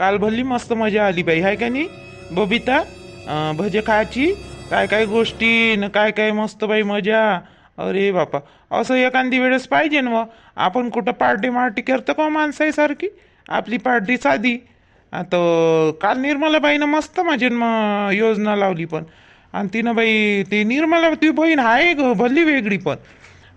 काल भली मस्त मजा आली बाई हाय का नाही? बबिता भजे खायची? काय काय गोष्टी न काय काय मस्त बाई मजा? अरे बापा असं एखादी वेळेस पाहिजे ना आपण कुठं पार्टी मार्टी करतो का हो माणसाईसारखी? आपली पार्टी साधी. आता काल निर्मलाबाईनं मस्त माझी मग योजना लावली पण. आणि तिनं बाई ती निर्मला ती बहीण आहे ग भल्ली वेगळी पण.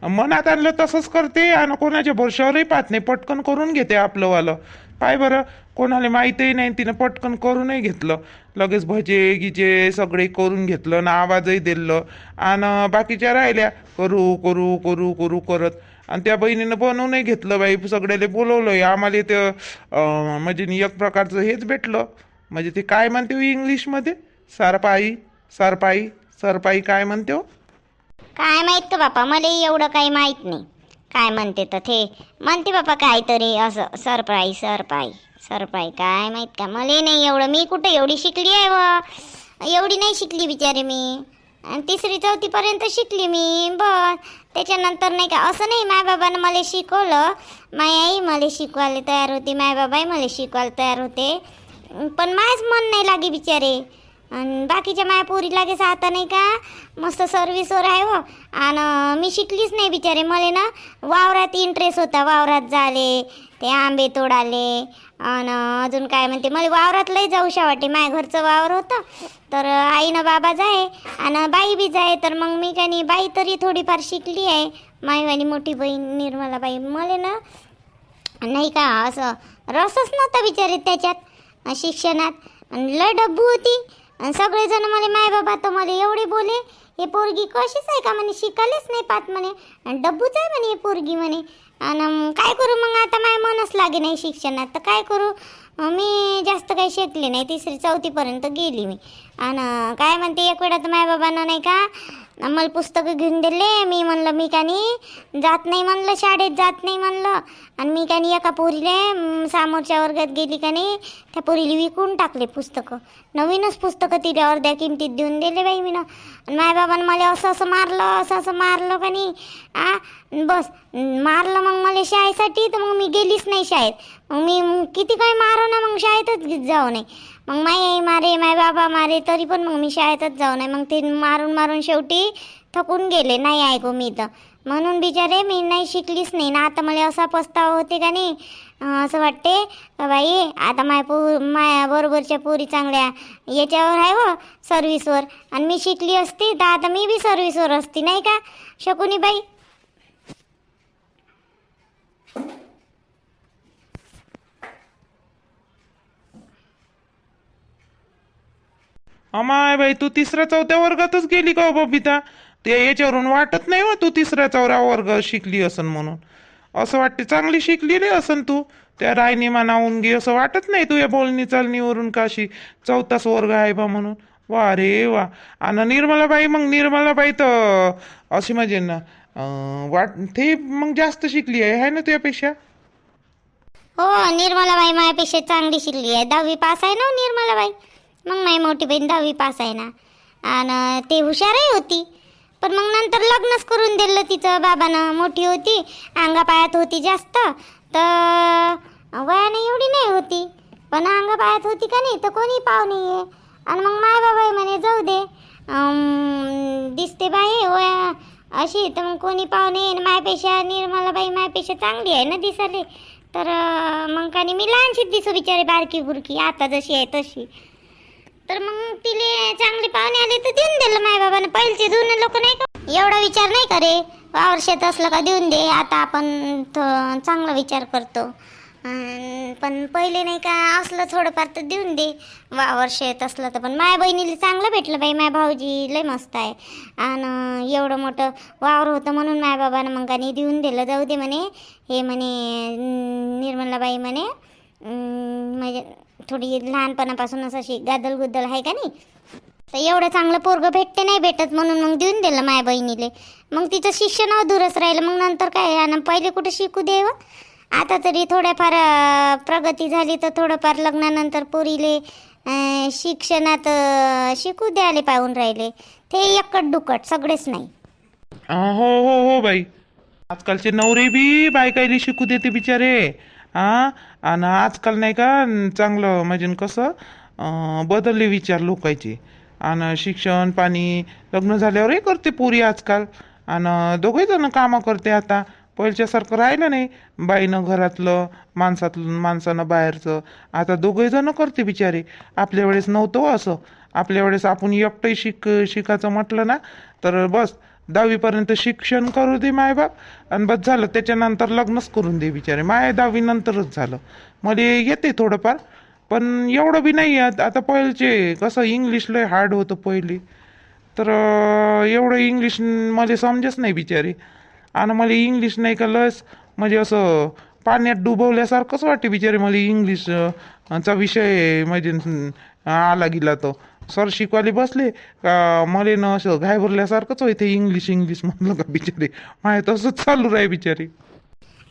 मनात आणलं तसंच करते आणि कोणाच्या भरशावरही पाहत नाही. पटकन करून घेते आपलंवालं पाय बरं कोणाला माहीतही नाही तिनं पटकन करूनही घेतलं. लगेच भजे गिजे सगळे करून घेतलं ना आवाजही दिलं. आणि बाकीच्या राहिल्या करू करू करू करू करत. आणि त्या बहिणीनं बनवूनही घेतलं बाई सगळ्याला बोलवलं. आम्हाला ते म्हणजे एक प्रकारचं हेच भेटलं. म्हणजे ते काय म्हणते हो इंग्लिशमध्ये? सरपाई सरपाई सरपाई काय म्हणते हो? काय माहीत का बापा मला एवढं काही माहीत नाही. काय म्हणते तर ते? म्हणते बापा काहीतरी असं सरप्राई सरपाई सरपाई काय माहीत का? मला नाही एवढं. मी कुठं एवढी शिकली आहे व एवढी नाही शिकली बिचारे मी. आणि तिसरी चौथीपर्यंत शिकली मी. बस. त्याच्यानंतर नाही का असं नाही माय बाबानं मला शिकवलं. माय आई मला शिकवायला तयार होती. माय बाबाही मला शिकवायला तयार होते. पण माझं मन नाही लागे बिचारे. आणि बाकीच्या माया पोरीला लागेच आता नाही का मस्त सर्व्हिसवर आहे हो. आणि मी शिकलीच नाही बिचारे मला ना वावरात इंटरेस्ट होता वावरात झाले ते आंबे तोडाले आणि अजून काय म्हणते मला वावरात लय जाऊशा वाटे माझ्या घरचं वावर होतं. तर आईनं बाबा जाय आणि बाई बी जाय तर मग मी काय नाही बाई तरी थोडीफार शिकली आहे. माईवानी मोठी बहीण निर्मलाबाई मला ना नाही का असं रसच नव्हता बिचारे त्याच्यात शिक्षणात. आणि लय डब्बू होती. आणि सगळेजण म्हणे माय बाबा तर मला एवढे बोले हे पोरगी कशीच आहे का म्हणे शिकायलाच नाही पाहत म्हणे आणि डब्बूच आहे म्हणे हे पोरगी म्हणे. आणि काय करू मग आता माय मनच लागे नाही शिक्षणात तर काय करू? मी जास्त काही शिकले नाही तिसरी चौथीपर्यंत गेली मी. आणि काय म्हणते एक वेळा तर माय बाबांना नाही का मला पुस्तकं घेऊन दिले. मी म्हणलं मी का नाही जात नाही म्हणलं शाळेत जात नाही म्हणलं. आणि मी का नाही एका पोरीले समोरच्या वर्गात गेली का नाही त्या पोरीला विकून टाकले पुस्तकं. नवीनच पुस्तकं तिला अर्ध्या किमतीत देऊन दिले बाई मी ना आणि मायबाबानं बाबानं मला असं असं मारलं असं असं मारलं का नाही आ बस मारलं मग मला शाळेसाठी तर मग मी गेलीच नाही शाळेत. मग मी किती काही मारो ना मग शाळेतच जाऊ नाही मग माई आई मारे माय बाबा मारे तरी पण मग मी शाळेतच जाऊ नाही. मग ते मारून मारून शेवटी थकून गेले. नाही ऐकू मी तर. म्हणून बिचारे मी नाही शिकलीच नाही. ना आता मला असा पस्ताव होते का नाही? असं वाटते का बाई आता माय पू माया बरोबरच्या पोरी चांगल्या याच्यावर आहे हो, व सर्व्हिसवर आणि मी शिकली असती तर आता मी बी सर्व्हिसवर असती. नाही का? शकुनी बाई? अमाय बाई तू तिसऱ्या चौथ्या वर्गातच गेली का हो बबिता? ते याच्यावरून वाटत नाही हो तू तिसऱ्या चौऱ्या वर्ग शिकली असन म्हणून. असं वाटते चांगली शिकलेली असन तू. त्या रायनी मानावून गे असं वाटत नाही तू या बोलणी चालणीवरून काशी चौथाच वर्ग आहे बा म्हणून. वा रे वा. आणि निर्मलाबाई मग निर्मलाबाई तर अशी म्हणजे ना वाट ते मग जास्त शिकली आहे है ना तुझ्यापेक्षा हो निर्मलाबाई माझ्यापेक्षा चांगली शिकली आहे. दहावी पास आहे ना हो निर्मलाबाई? मग माझी मोठी बहीण दहावी पास आहे ना. आणि ते हुशारही होती. पण मग नंतर लग्नच करून दिलं तिचं बाबानं. मोठी होती अंगापायात होती जास्त. तर वयाने एवढी नाही होती. पण अंगापायात होती का नाही तर कोणी पाहुणे ये आणि मग माय बाबा म्हणे जाऊ दे. दिसते बाई वया अशी तर मग कोणी पाहुणे येईन मायपेक्षा निर्मलाबाई मायपेक्षा चांगली आहे ना दिसाले तर मग का नाही मी लहानशीच दिसू बिचारे बारकी बुरकी आता जशी आहे तशी. तर मग तिले चांगले पाहुणे आले तर देऊन दिलं माय बाबाने पहिलेचे जुने लोक नाही का? एवढा विचार नाही करे वावर शेत असलं का देऊन दे आता आपण चांगला विचार करतो. पण पहिले नाही का असलं थोडंफार तर देऊन दे. वावर शेत असलं तर पण माया बहिणीला चांगलं भेटलं बाई माय भाऊजी लय मस्त आहे. आणि एवढं मोठं वावर होतं म्हणून माय बाबानं मग आणि देऊन दिलं. जाऊ दे म्हणे. हे म्हणे निर्मलाबाई म्हणे म्हणजे थोडी लहानपणापासून असं अशी गादल गुद्दल आहे का नाही? तर एवढं चांगलं पोरगं भेटते नाही भेटत म्हणून मग देऊन दिलं माझ्या बहिणीले. मग तिचं शिक्षण अधूरच राहिलं. मग नंतर काय आणि पहिले कुठं शिकू देव आता तरी थोड्याफार प्रगती झाली तर थोडंफार लग्नानंतर पोरीले शिक्षणात शिकू द्यायला पाहून राहिले. ते एकट दुकट सगळेच नाही. हो हो हो बाई. आजकालचे नवरे बी बायकायले शिकू देते बिचारे. हां? आणि आजकाल नाही का चांगलं म्हणजे कसं बदलले विचार लोकांचे. आणि शिक्षण पाणी लग्न झाल्यावरही करते पुरी आजकाल. आणि दोघे जण कामं करते आता. पहिल्यासारखं राहिलं नाही. बाईनं घरातलं माणसातलं माणसानं बाहेरचं. आता दोघे जण करते बिचारे. आपल्या वेळेस नव्हतं असं. आपल्या वेळेस आपण एकटंही शिक शिकायचं म्हटलं ना तर बस. दहावीपर्यंत शिक्षण करू दे मायबाप. आणि बस झालं त्याच्यानंतर लग्नच करून दे बिचारे. माय दहावीनंतरच झालं. मला येते थोडंफार पण एवढं बी नाही आता पहिलेचे कसं इंग्लिश लय हार्ड होतं पहिले. तर एवढं इंग्लिश मला समजच नाही बिचारी. आणि मला इंग्लिश नाही का लस म्हणजे असं पाण्यात डुबवल्यासारखंच वाटते बिचारे मला इंग्लिश चा विषय म्हणजे आला गेला तो. सर शिकवायला बसले का मला न असं घाबरल्यासारखंच होते इंग्लिश इंग्लिश म्हणलं का बिचारे? माय तसंच चालू राही बिचारे.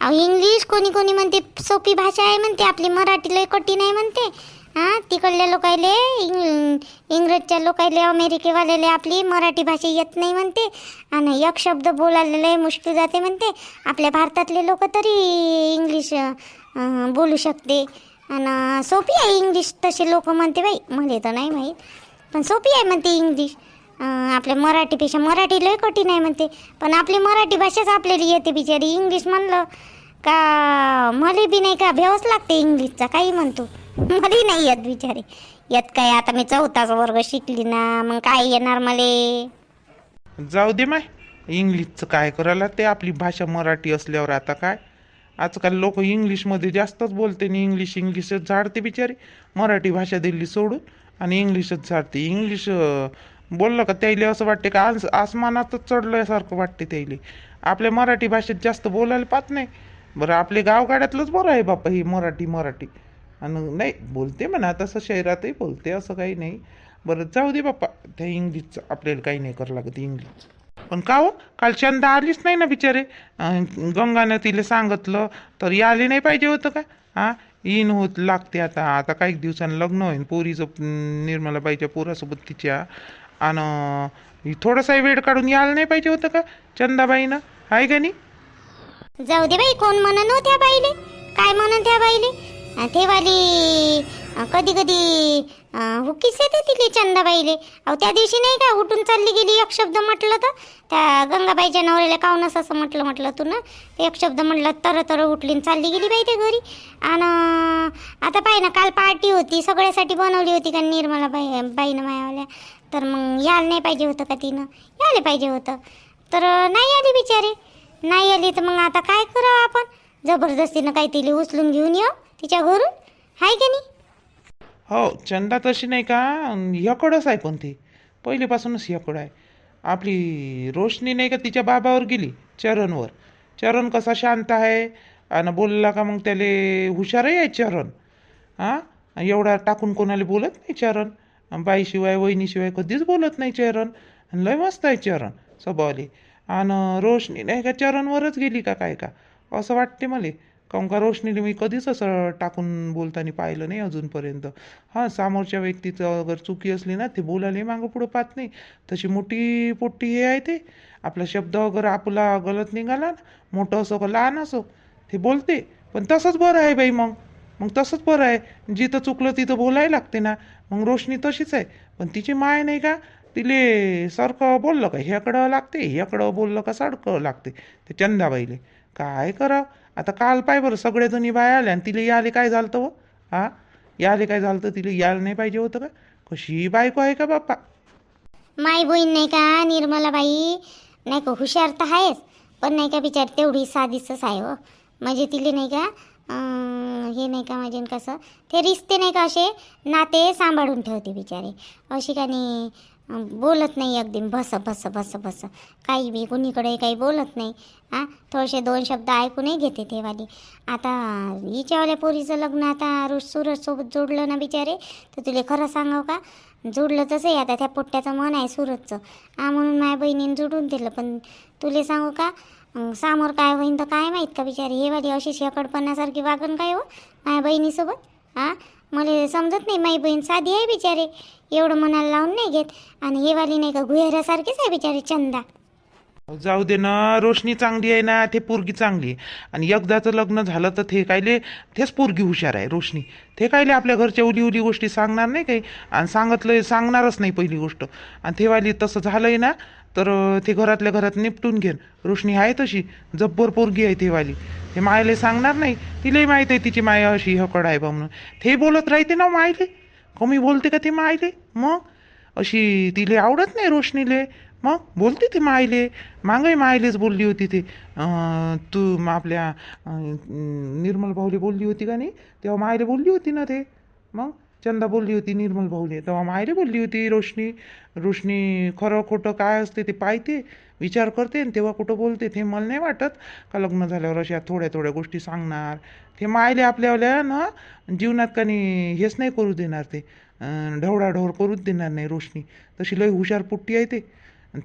अहो इंग्लिश कोणी कोणी म्हणते सोपी भाषा आहे म्हणते आपली मराठी लय कठीण आहे म्हणते. हां तिकडल्या लोकायले इंग इंग्रजच्या लोकायले अमेरिकेवाल्याले आपली मराठी भाषा येत नाही म्हणते. आणि एक शब्द बोलायला लय मुश्किल जाते म्हणते. आपल्या भारतातले लोक तरी इंग्लिश अं, बोलू शकते. आणि सोपी आहे इंग्लिश तसे लोक म्हणते बाई. मला तर नाही माहीत. पण सोपी आहे म्हणते इंग्लिश आपल्या मराठीपेक्षा मराठी लय कठीण आहे म्हणते. पण आपली मराठी भाषाच आपल्याला येते बिचारी. इंग्लिश म्हणलं का मला बी नाही का भेवच लागते इंग्लिशचा काही म्हणतो. मला नाही येत बिचारी. येत काय आता मी चौथाच वर्ग शिकली ना मग काय येणार मले? जाऊ दे माय. इंग्लिशचं काय करायला ते आपली भाषा मराठी असल्यावर आता काय? आजकाल लोक इंग्लिशमध्ये जास्तच बोलते आणि इंग्लिश इंग्लिशच झाडते बिचारी. मराठी भाषा दिली सोडून. आणि इंग्लिशच झाडते इंग्लिश बोललं का त्याईले असं वाटते का आस आसमानातच चढल्यासारखं वाटते त्याईले. आपल्या मराठी भाषेत जास्त बोलायला पाहत नाही. बरं आपले गावगाड्यातलंच बरं आहे बापा ही मराठी मराठी. आणि नाही बोलते म्हणा तसं शहरातही बोलते असं काही नाही. बरं जाऊ दे बाप्पा त्या इंग्लिशचं आपल्याला काही नाही करावं लागत इंग्लिश. पण का हो काल चंदा आलीच नाही ना बिचारे. गंगानं तिला सांगितलं तर आली नाही पाहिजे होतं का? हा इन होत लागते आता. आता काही दिवसांनी लग्न होईन. पोरीचं निर्मलाबाईच्या पोरासोबत तिच्या. आणि थोडासा वेळ काढून यायला नाही पाहिजे होतं का चंदाबाईनं? आहे का नाही? जाऊ दे बाई कोण म्हणन हो त्या बाईले? काय म्हणन त्या बाईले? ते वाली कधी कधी हुकीस येते तिले चंदाबाईले. अहो त्या दिवशी नाही का उठून चालली गेली एक शब्द म्हटलं तर? त्या गंगाबाईच्या नवऱ्याला काऊनच असं म्हटलं म्हटलं तू ना? ते एक शब्द म्हटलं तर तर उठली चालली गेली बाई ते घरी. आणि आता पाय ना काल पार्टी होती सगळ्यासाठी बनवली होती का निर्मला बाई बाईनं मायावाल्या? तर मग यायला नाही पाहिजे होतं का तिनं? यायला पाहिजे होतं. तर नाही आली बिचारी. नाही आली तर मग आता काय करावं आपण? जबरदस्तीनं काही तिला उचलून घेऊन येऊ तिच्या घरून? हाय की नाही? हो चंदा तशी नाही का? ह्याकडंच आहे पण ती. पहिलेपासूनच ह्याकडं आहे. आपली रोशनी नाही का तिच्या बाबावर गेली चरणवर. चरण कसा शांत आहे? आणि बोलला का मग त्याले हुशारही आहे चरण. हां एवढा टाकून कोणाला बोलत नाही चरण. बाईशिवाय वहिनीशिवाय कधीच बोलत नाही चरण. आणि लय मस्त आहे चरण स्वभावले. आणि रोशनी नाही का चरणवरच गेली का काय का? असं वाटते मला. काऊन का रोशनीने मी कधीच असं टाकून बोलताना पाहिलं नाही अजूनपर्यंत. हां समोरच्या व्यक्तीचं अगर चुकी असली ना ते बोलायला मागं पुढं पाहत नाही. तशी मोठी पोट्टी हे आहे ते. आपला शब्द अगर आपला गलत निघाला ना मोठं असो का लहान असो ते बोलते. पण तसंच बरं आहे बाई मग. मग तसंच बरं आहे. जिथं चुकलं तिथं बोलायला लागते ना मग रोशनी तशीच आहे. पण तिची माय नाही का तिले सारखं बोललं का ह्याकडं लागते ह्याकडं बोललं का सारखं लागते. ते चंदाबाईले. काय करा आता काल पाय बरं सगळेजणी बाय आले आणि तिला याले काय झालं व हो? हा याले काय झालं तिला यायला नाही पाहिजे होतं का? कशी बायको आहे का बाप्पा? माय बहीण नाही का निर्मलाबाई? नाही का हुशार तर आहेच पण नाही का बिचार तेवढी साधीच आहे हो. म्हणजे तिले नाही का अं, हे नाही का म्हणजे कसं ते रिश्ते नाही का असे नाते सांभाळून ठेवते बिचारे. अशी का नाही बोलत नाही अगदी बस बस बस बस काही बी कुणीकडे काही बोलत नाही. हां थोडेसे दोन शब्द ऐकूनही घेते तेवाली. आता हिच्यावाल्या पोरीचं लग्न आता रोज सूरजसोबत जोडलं ना बिचारे तर तुला खरं सांगाव का? जोडलं तसं आहे आता त्या पोट्ट्याचं मन आहे सुरतचं हा म्हणून माझ्या बहिणीने जोडून दिलं. पण तुले सांगू का? समोर काय होईन तर काय माहीत का बिचारी? हे वाली अशी शेकडपणासारखी वागण काय हो? माझ्या बहिणीसोबत? हा? मला समजत नाही माई बहीण साधी आहे बिचारे. एवढं मनाला लावून नाही घेत. आणि हे वाली नाही का गुहेऱ्यासारखीच आहे बिचारी चंदा. जाऊ दे ना रोशनी चांगली आहे ना ते पोरगी चांगली आहे. आणि एकदाचं लग्न झालं तर ते कायले तेच पोरगी हुशार आहे रोशनी. ते कायले आपल्या घरच्या उली उली गोष्टी सांगणार नाही काही. आणि सांगितलं सांगणारच नाही पहिली गोष्ट. आणि तेवाली तसं झालंय ना तर ते घरातल्या घरात निपटून घेन. रोशनी आहे तशी. जब्बर पोरगी आहे तेवाली ते मायले सांगणार नाही. तिलाही माहीत आहे तिची माया अशी हकड आहे बा म्हणून. ते बोलत राहते ना मायले. कमी बोलते का ते मायले? मग? अशी तिले आवडत नाही रोशनीले. मग? बोलते ती मायले. मागही मायलेच बोलली होती ते. तू आपल्या निर्मल भाऊले बोलली होती का नाही? तेव्हा मायले बोलली होती ना ते. मग? चंदा बोलली होती निर्मल भाऊले. तेव्हा मायले बोलली होती रोशनी रोशनी खरं खोटं काय असते ते पाहते विचार करते आणि तेव्हा कुठं बोलते ते मला नाही वाटत का लग्न झाल्यावर अशा थोड्या थोड्या गोष्टी सांगणार. ते मायले आपल्यावाल्या ना जीवनात कनी हेच नाही करू देणार ते. ढवळाढवळ करूच देणार नाही रोशनी. तशी लय हुशार पुट्टी आहे ते.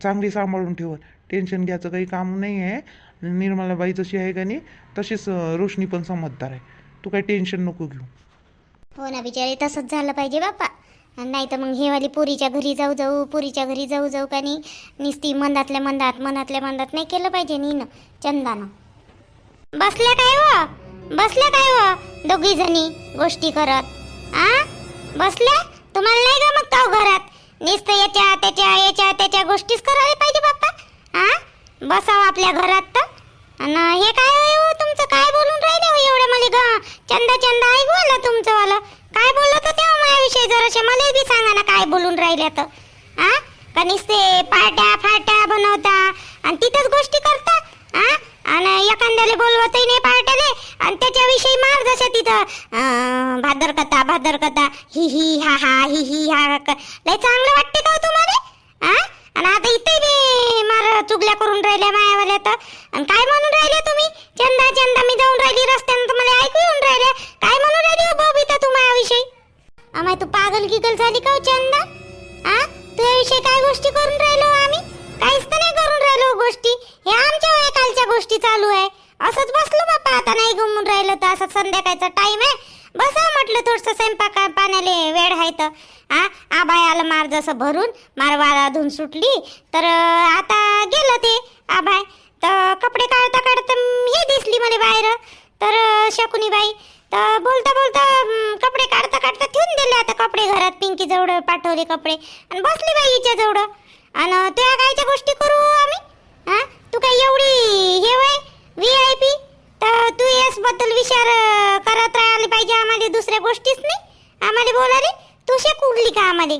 चांगली सांभाळून ठेवत टेन्शन घ्यायचं काही काम नाही आहे. निर्मलाबाई जशी आहे का नाही तशीच रोशनी पण समजदार आहे. तू काही टेन्शन नको घेऊ. हो ना बिचारे तसंच झालं पाहिजे बाप्पा. नाही तर मग हेवाली पुरीच्या घरी जाऊ जाऊ पुरीच्या घरी जाऊ जाऊ का नाही निस्ती मंदातल्या मंदात मनातल्या मंदात नाही केलं पाहिजे नी न चंदानं. बसल्या काय व बसल्या काय व दोघी जणी गोष्टी करत. आ? बसल्या? तुम्हाला नाही का मग तो घरात? निस्त याच्या त्याच्या याच्या त्याच्या गोष्टीच करायला पाहिजे बाप्पा. आ? बसावं आपल्या घरात तर. आणि हे काय हो तुमचं काय बोलून राहिले हो एवढं मला ग? चंदा चंदा ऐकू आलं तुमचं वाला काय बोलत होते माझ्याविषयी जराशे मला बी सांगा ना काय बोलून राहिले तर. हा का पाट्या फाट्या बनवता? आणि तिथंच गोष्टी करता? आ? आणि एखाद्याला बोलवतही नाही पार्ट्याले आणि त्याच्याविषयी मार जसं तिथं. भादर कथा भादर कथा. ही ही हा हा ही ही हा लय चांगलं वाटते का हो तुम्हाला? आ? आणि आता इथे मार चुगल्या करून राहिल्या मायावाल्या तर. आणि काय म्हणून राहिले तुम्ही? चंदा चंदा मी जाऊन राहिली रस्त्यानं तर मला ऐकू येऊन राहिले काय म्हणून राहिली हो बबिता तू मायाविषयी? अमाय तू पागल गिगल झाली का हो चंदा? आ? तुझ्याविषयी काय गोष्टी करून राहिलो हो आम्ही? काहीच तर नाही करून राहिलो हो गोष्टी. हे आमच्या वयाकालच्या गोष्टी चालू आहे. असंच बसलो बापा आता नाही घुमून राहिलं तर. असं संध्याकाळचा टाइम आहे. बसा म्हटलं थोडस स्वयंपाक पाण्याले वेळ आहे तर. आ आबाय आलं मार जसं भरून मारवाला धुवून सुटली तर आता गेलं ते आबाय. तर कपडे काढता काढता हे दिसली मला बाहेर. तर शकुनी बाई तर बोलता बोलता कपडे काढता काढता ठेवून दिले आता कपडे घरात पिंकी जवळ पाठवले कपडे. आणि बसली बाई हिच्या जवळ. आणि त्या कायच्या गोष्टी करू आम्ही? हा तू काय एवढी हे वय व्ही आय पी तर तू याच बद्दल विचार करत राह दुसऱ्या गोष्टीच नाही. आम्हाला बोला रे तुझ्या शिकवली का आम्हाला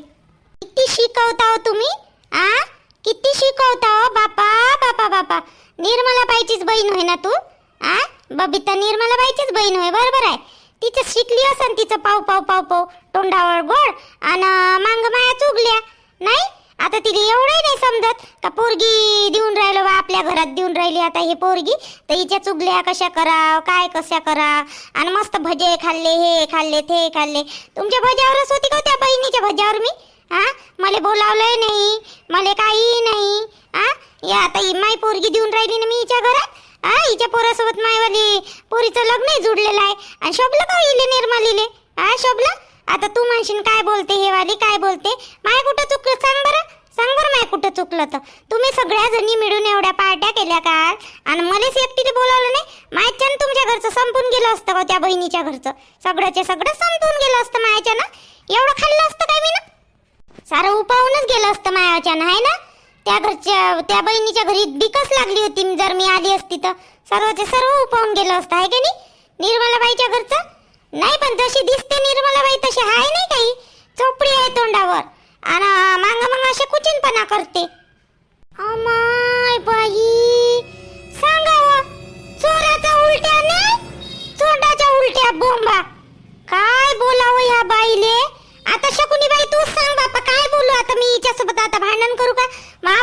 किती शिकवता हो तुम्ही आ? किती शिकवता हो? बापा बापा बापा. निर्मला बाईचीच बहीण होय ना तू? आ? बबिता निर्मला बाईचीच बहीण होय बरोबर आहे. तिचं शिकली असन तिचं पाव पाव पाव पाव तोंडावर गोड आणि मांग माया चुगल्या नाही? आता तिने एवढंही नाही समजत का पोरगी देऊन राहिलो बा आपल्या घरात देऊन राहिली आता हे पोरगी. तर हिच्या चुगल्या कशा कराव काय कशा कराव? आणि मस्त भजे खाल्ले हे खाल्ले ते खाल्ले. तुमच्या भज्यावरच होती का त्या बहिणीच्या भज्यावर मी? हा मला बोलावलंय नाही मला काही नाही. हा या आता माय माई पोरगी देऊन राहिली ना मी हिच्या घरात? हा हिच्या पोरासोबत मायवाली पोरीचं लग्नही जुडलेलं आहे. आणि शोभलं का इले निर्मलीले? हा शोभलं? आता तू म्हणशील काय बोलते हे वाली? काय बोलते? माय कुठं चुकलं? सांग बरं. सांग बरं माय कुठं चुकलं तर. तुम्ही सगळ्या जणी मिळून एवढ्या पार्ट्या केल्या काल आणि मलाच एकटीने बोलावलं नाही? मायच्यानं तुमच्या घरचं संपून गेलं असतं का त्या बहिणीच्या घरचं? सगळ्याचे सगळं संपून गेलं असतं मायाच्यानं एवढं खाल्लं असतं काय मी ना सारं उपावूनच गेलं असतं मायाच्यानं आहे ना? त्या घरच्या त्या बहिणीच्या घरी बिकस लागली होती जर मी आली असती तर. सर्वचे सर्व उपावून गेलं असतं आहे की नाही? निर्मलाबाईच्या घरचं? नाही पण जशी दिसते निर्मलाबाई तशी आहे नाही काही. चोपडी आहे तोंडावर. आणि मांग मांग असे कुचिनपणा करते. अमाय बाई. सांगाव चोराच्या उलट्या नाही चोंडाच्या उलट्या बोंबा. काय बोलावं ह्या बाईले? आता शकुनी बाई तूच सांग बापा काय बोलू? आता मी हिच्यासोबत आता भांडण करू का? मा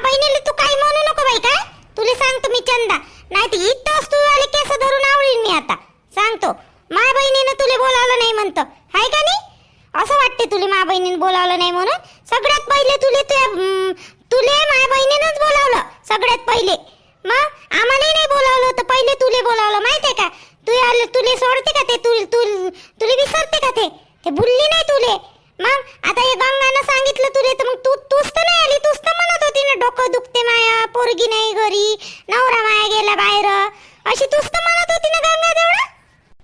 तू काय म्हणू नको बाई काय? तुला सांगतो मी चंदा. नाही तर इथंच तू आले केस धरून आवडील मी आता. सांगतो. मा बहिणीनं तुला बोलावलं नाही म्हणतं. हाय का नाही? असं वाटते तुला मा बहिणीनं बोलावलं नाही म्हणून? सगळ्यात पहिले तुले ते तुले माय बहिणीनंच बोलावलं सगळ्यात पहिले. मग आम्हालाही नाही बोलावलं होतं पहिले तुले बोलावलं माहितीये का? तू आले तुले सोडते का ते? तू तुले विसरते का ते? ते भुलली नाही तुले. मग आता हे गंगानं सांगितलं तुले तर मग तू तूच तर नाही आली तूच तर म्हणत होती ना डोकं दुखते माया पोरगी नाही घरी नवरा माया गेला बाहेर. अशी तूच तर म्हणत होती ना गंगा तेवढं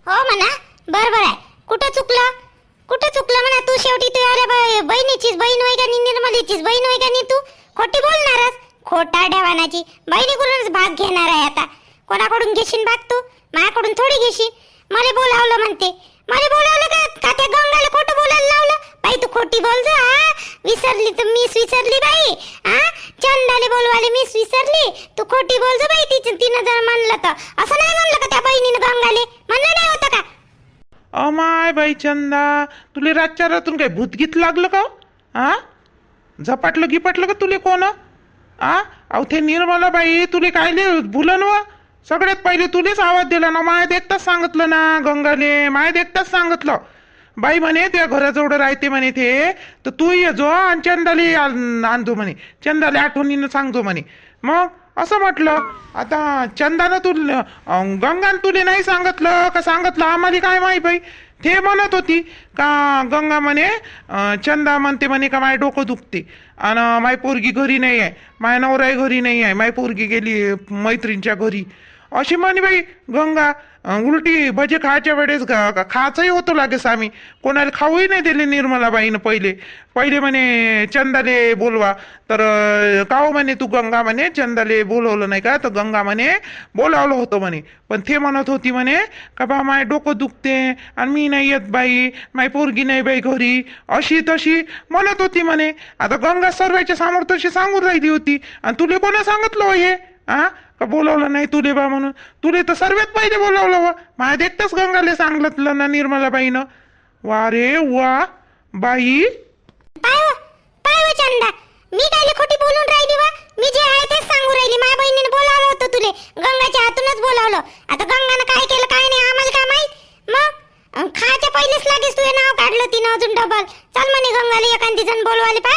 हो म्हणा. बरोबर आहे कुठं चुकलं? कुठं चुकलं म्हणा? तू शेवटी तू अरे बहिणीचीच बहीण होय का निर्मलीचीच बहीण होय का नी तू? खोटी बोलणारच. खोटा डेवानाची बहिणीकडूनच भाग घेणार आहे आता. कोणाकडून घेशील भाग तू? माझ्याकडून थोडी घेशील मला बोलावलं म्हणते. मला बोलावलं का त्या गंगाला खोटं बोलायला लावलं? बाई तू खोटी बोल जा विसरली तर मीच विसरली बाई हा? चंदाले बोलवाले मीच विसरली. तू खोटी बोल जा बाई तिचं तिनं जर म्हणलं तर. असं नाही म्हणलं का त्या बहिणीनं गंगाले म्हणलं नाही होतं का? अमाय बाई चंदा. तुले रातच्या रातून काय भूतगीत लागलं का हो? आ झपाटलं गिपाटलं का तुले कोण? आ अहो ते निर्मला बाई तुले कायले भुलन व? सगळ्यात पहिले तुलेच आवाज दिला ना माय देखताच सांगितलं ना गंगाले. माय देखताच सांगितलं. बाई म्हणे त्या घराजवळ राहते म्हणे ते. तर तू ये जो आणि चंदाली आण- आणतो म्हणे. चंदाली आठवणीनं सांगतो म्हणे. मग असं म्हटलं आता चंदानं तू अं, गंगानं तुले नाही सांगितलं का सांगितलं आम्हाला काय माहिती बाई? ते म्हणत होती का गंगा म्हणे चंदा म्हणते म्हणे का माय डोकं दुखते. आणि माय पोरगी घरी नाही आहे. माय नवराई घरी नाही आहे. माय पोरगी गेली मैत्रीणच्या घरी. अशी म्हणे बाई गंगा उलटी भजे खायच्या वेळेस ग- खायचंही होतो लागेस आम्ही. कोणाला खाऊही नाही दिले निर्मलाबाईनं पहिले. पहिले म्हणे चंदाले बोलवा. तर काव म्हणे तू गंगा म्हणे चंदाले बोलवलं नाही का? तर गंगा म्हणे बोलावलं होतं म्हणे. पण ते म्हणत होती म्हणे का बा माय डोकं दुखते आणि मी नाही येत बाई माय पोरगी नाही बाई घरी. अशी तशी म्हणत होती म्हणे. आता गंगा सर्वांच्या सामोर तशी सांगून राहिली होती. आणि तुले कोणा सांगितलं हो हे? आ? का बोलावलं नाही तुले बा म्हणून? तुले तर सर्वात पहिले बोलावलं वा. माझ्या देखताच गंगाले सांगितलं ना निर्मलाबाईनं. वा रे वा बाई. पाय पाय व चंदा मी काय खोटी बोलून राहिली वा. मी जे आहे तेच सांगू राहिली. माझ्या बहिणीने बोलावलं होतं तुले. गंगाच्या हातूनच बोलावलं. आता गंगानं काय केलं काय नाही आम्हाला काय माहीत? मग? अं, खायच्या पहिलेच लागेच तुझे नाव काढलं तिनं अजून डबल चल म्हणे गंगाले एखादी जण बोलवाले पा.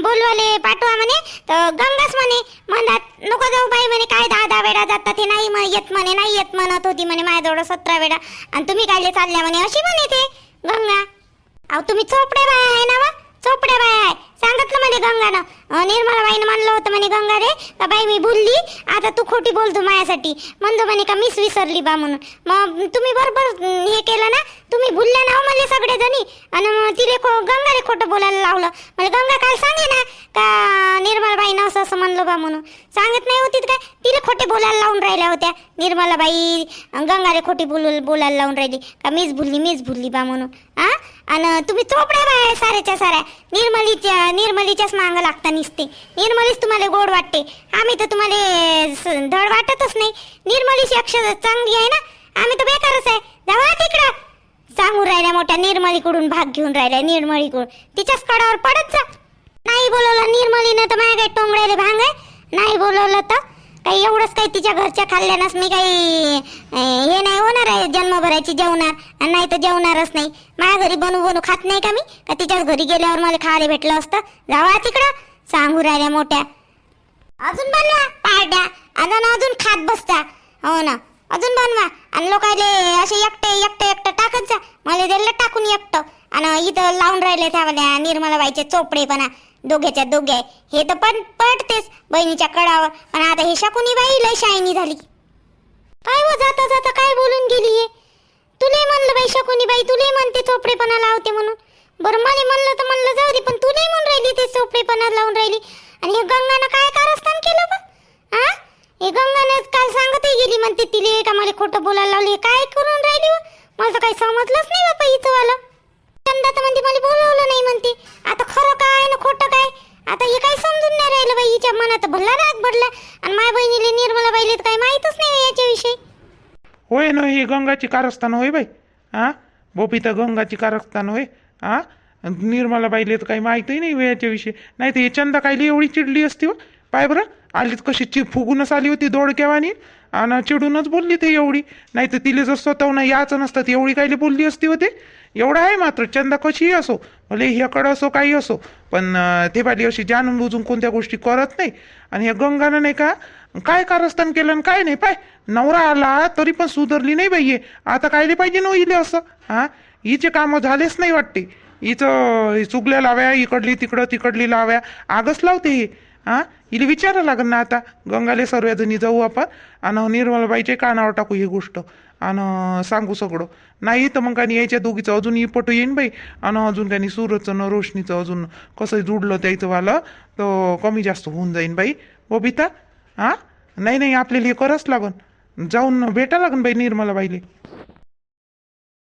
बोलवाले पाठवा म्हणे. तर गंगाच म्हणे म्हणत नको जाऊ बाई म्हणे काय दहा दहा वेळा जातात ते नाही मग येत म्हणे नाही येत म्हणत होती म्हणे माझ्याजवळ सतरा वेळा. आणि तुम्ही कायले चालल्या म्हणे अशी म्हणे ते गंगा अहो तुम्ही चोपडे बाय आहे ना वा चोपडे बाय आहे. सांगितलं म्हणे गंगानं. अं, निर्मलाबाईनं म्हणलं होतं म्हणे गंगा रे का बाई मी भुलली? आता तू खोटी बोलतो माझ्यासाठी. म्हणतो म्हणे का मीच विसरली बा म्हणून. मग तुम्ही बरोबर हे केलं ना तुम्ही भुलल्या ना हो मला सगळे जणी आणि तिले खो गंगाले खोटं बोलायला लावलं. म्हणजे गंगा काल सांगे ना का निर्मलाबाईनं असं असं म्हणलं बा म्हणून? सांगत नाही होती काय? तिला खोटे बोलायला लावून राहिल्या होत्या. निर्मलाबाई अं, गंगाले खोटी बोल बोलायला लावून राहिली. का मीच भुलली मीच भुलली बा म्हणून? आ? आणि तुम्ही चोपड्या बाय साऱ्याच्या साऱ्या. निर्मलीच्या निर्मलीच्याच मांग लागता निसते. निर्मलीच तुम्हाला गोड वाटते. आम्ही तर तुम्हाला धड वाटतच नाही. निर्मलीची अक्षर चांगली आहे ना? आम्ही तर बेकारच आहे. जावा तिकडं. सांगून राहिल्या मोठ्या निर्मलीकडून भाग घेऊन राहिल्या निर्मलीकडून. तिच्याच कडावर पडत जा. नाही बोलवलं निर्मलीनं तर माझ्या काही टोंगड्याला भांग. आहे नाही बोलवलं तर काही एवढंच काही तिच्या घरच्या खाल्ल्यानंच मी काही हे नाही होणार आहे जन्मभराची जेवणार. आणि नाही तर जेवणारच नाही. माझ्या घरी बनू बनू खात नाही का मी? का तिच्याच घरी गेल्यावर मला खायला भेटलं असतं? जावा तिकडं. सांगू राहिल्या मोठ्या. अजून बनवा पार्ट्या अजून अजून खात बसता. हो ना. अजून बनवा. आणि लोकायले असे एकटे एकटे एकटं टाकत जा. मला दिलं टाकून एकटं. आणि इथं लावून राहिले त्यावाल्या निर्मलाबाईचे चोपडेपणा. दोघेच्या दोघे. हे तर पण पडतेच बहिणीच्या कडावर. पण आता हे शकुनी बाई लय शायनी झाली. काय व जाता जाता काय बोलून गेली हे? तुले म्हणलं बाई शकुनी बाई तुले म्हणते चोपडेपणा लावते म्हणून. बरं मला म्हणलं तर म्हणलं जाऊ दे पण तू नाही म्हणून राहिली ते चोपडेपणा लावून राहिली. आणि हे गंगानं काय कारस्थान केलं बा? हा हे गंगानं काल सांगतही गेली म्हणते तिले का मला खोटं बोलायला लावली? काय करून राहिली हो? मला तर काही समजलंच नाही बापा इथं वालं. चंदा तर म्हणते मला बोलवलं नाही म्हणते. आता खरं काय ना खोटं काय आता हे काय समजून नाही राहिलं बाई हिच्या मनात भल्ला राग भरला आणि माझ्या बहिणीले निर्मला बाईले तर काही माहीतच नाही याच्याविषयी होय ना ही गंगाची कारस्थान होय बाई. हा तर गंगाची कारस्थान होय. हां निर्मला बाईले तर काही माहीतही नाही याच्याविषयी नाही तर हे चंदा कायली एवढी चिडली असती हो. पाय बरं आलीच कशी चि फुगूनच आली होती दोडक्यावानी आणि चिडूनच बोलली ते एवढी. नाही तर तिले जर स्वतःहून याचं नसतात एवढी कायली बोलली असती होते एवढं आहे मात्र चंदा कशीही असो. भले ह्याकडं असो काही असो पण ते बाली अशी जाणून बुजून कोणत्या गोष्टी करत नाही. आणि ह्या गंगानं नाही का काय कारस्थान केलं आणि काय नाही पाय नवरा आला तरी पण सुधरली नाही बाई हे. आता कायले पाहिजे न इले असं? हां? हिचे कामं झालेच नाही वाटते. हिचं चुगल्या लाव्या इकडली तिकडं तिकडली लाव्या आगच लावते हे. हां? हिला विचारावं लागेल ना आता. गंगाले सर्वजणी जाऊ आपण. आणि निर्मलबाईचे कानावर टाकू ही गोष्ट. आणि सांगू सगळं. नाही तर मग काही यायच्या दोघीचं अजून पटू येईन बाई. आणि अजून काही सूरजचं न रोशनीचं अजून कसं जुडलं त्याचं वालं तर कमी जास्त होऊन जाईन बाई. हो बबिता हां? नाही नाही आपल्याला हे करावंच लागन. जाऊन भेटा लागन बाई निर्मला बाईले